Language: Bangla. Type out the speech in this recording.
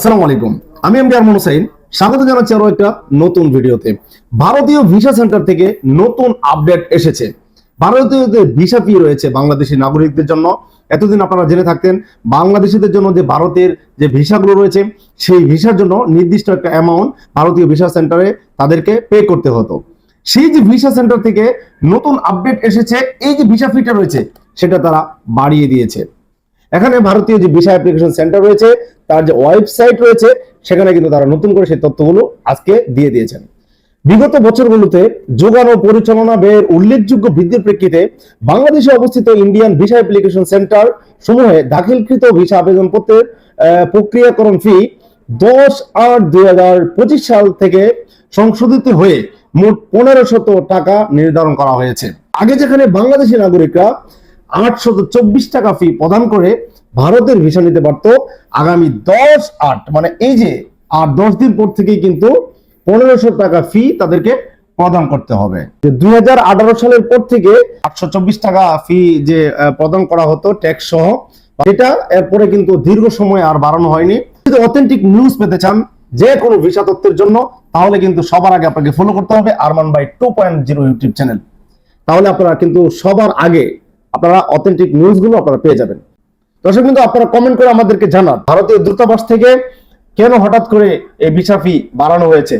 আসসালামু আলাইকুম। আমি এমডি আরমান হোসেন স্বাগত জানাচ্ছি আরও একটা নতুন ভিডিওতে। ভারতীয় ভিসা সেন্টার থেকে নতুন আপডেট এসেছে। ভারতীয়দের ভিসা ফি রয়েছে বাংলাদেশি নাগরিকদের জন্য। এতদিন আপনারা জেনে থাকতেন, বাংলাদেশিদের জন্য যে ভারতের যে ভিসাগুলো রয়েছে, সেই ভিসার জন্য নির্দিষ্ট একটা অ্যামাউন্ট ভারতীয় ভিসা সেন্টারে তাদেরকে পে করতে হতো। সেই যে ভিসা সেন্টার থেকে নতুন আপডেট এসেছে, এই যে ভিসা ফিটা রয়েছে, সেটা তারা বাড়িয়ে দিয়েছে। এখানে ভারতীয় যে ভিসা অ্যাপ্লিকেশন সেন্টার রয়েছে তার যে ওয়েবসাইট রয়েছে সেখানে কিন্তু তারা নতুন করে সেই তথ্যগুলো আজকে দিয়ে দিয়েছেন। বিগত বছরগুলোতে যোগান ও পরিচালনা ব্যয়ের উল্লেখযোগ্য বৃদ্ধির প্রেক্ষিতে বাংলাদেশে অবস্থিত ইন্ডিয়ান ভিসা অ্যাপ্লিকেশন সেন্টার সমূহে দাখিলকৃত ভিসা আবেদনপত্রের আহ, প্রক্রিয়াকরণ ফি দশ আট দুই হাজার পঁচিশ সাল থেকে সংশোধিত হয়ে মোট পনেরো শত টাকা নির্ধারণ করা হয়েছে। আগে যেখানে বাংলাদেশি নাগরিকরা আটশত চব্বিশ টাকা ফি প্রদান করে ভারতের ভিসা নিতে পারত আগামী দশ আট মানে এই যে আর দশ দিন পর থেকেই কিন্তু পনেরোশো টাকা ফি তাদেরকে প্রদান করতে হবে। যে দু হাজার আঠারো সালের পর থেকে আটশো চব্বিশ টাকা ফি যে প্রদান করা হতো ট্যাক্স সহ এটা এরপরে কিন্তু দীর্ঘ সময় আর বাড়ানো হয়নি। যদি অথেন্টিক নিউজ পেতে চান যে কোনো ভিসা তথ্যের জন্য, তাহলে কিন্তু সবার আগে আপনাকে ফলো করতে হবে Arman by two point zero YouTube channel তাহলে আপনারা কিন্তু সবার আগে আপনারা অথেন্টিক নিউজগুলো আপনারা পেয়ে যাবেন। দর্শক কিন্তু আপনারা কমেন্ট করে আমাদেরকে জানান, ভারতীয় দূতাবাস থেকে কেন হঠাৎ করে এই ভিসা ফি বাড়ানো হয়েছে?